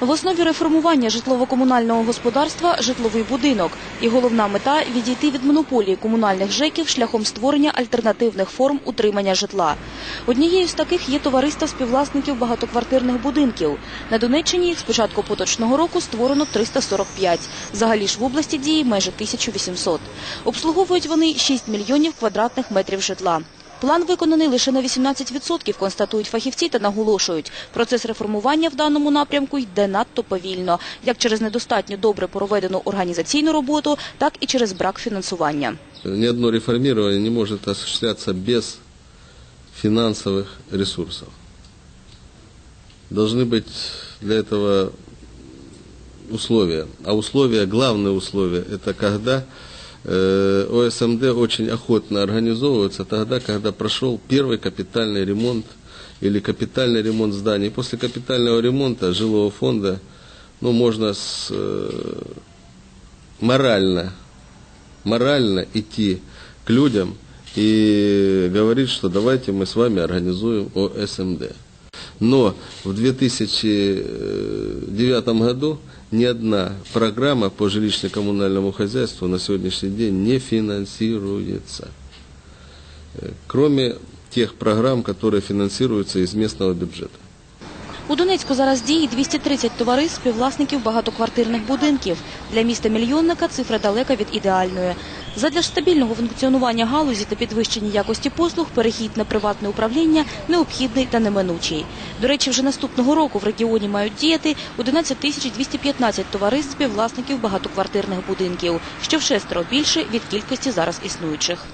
В основі реформування житлово-комунального господарства – житловий будинок. І головна мета – відійти від монополії комунальних ЖЕКів шляхом створення альтернативних форм утримання житла. Однією з таких є товариство співвласників багатоквартирних будинків. На Донеччині їх з початку поточного року створено 345. Взагалі ж в області діє майже 1800. Обслуговують вони 6 мільйонів квадратних метрів житла. План виконаний лише на 18%, констатують фахівці та наголошують. Процес реформування в даному напрямку йде надто повільно, як через недостатньо добре проведену організаційну роботу, так і через брак фінансування. Ни одно реформирование не может осуществляться без финансовых ресурсов. Должны быть для этого условия. А условия, главное условие, это когда э, ОСМД очень охотно организовывается тогда, когда прошел первый капитальный ремонт или капитальный ремонт зданий. После капитального ремонта жилого фонда ну, можно с, э, морально морально идти к людям и говорить, что давайте мы с вами организуем ОСМД. Но в 2009 году ни одна программа по жилищно-коммунальному хозяйству на сегодняшний день не финансируется. Э, Кроме тех программ, которые финансируются из местного бюджета. У Донецьку зараз діє 230 товариств співвласників багатоквартирних будинків. Для міста-мільйонника цифра далека від ідеальної. Задля ж стабільного функціонування галузі та підвищення якості послуг перехід на приватне управління необхідний та неминучий. До речі, вже наступного року в регіоні мають діяти 11 тисяч 215 товариств співвласників багатоквартирних будинків, що в шестеро більше від кількості зараз існуючих.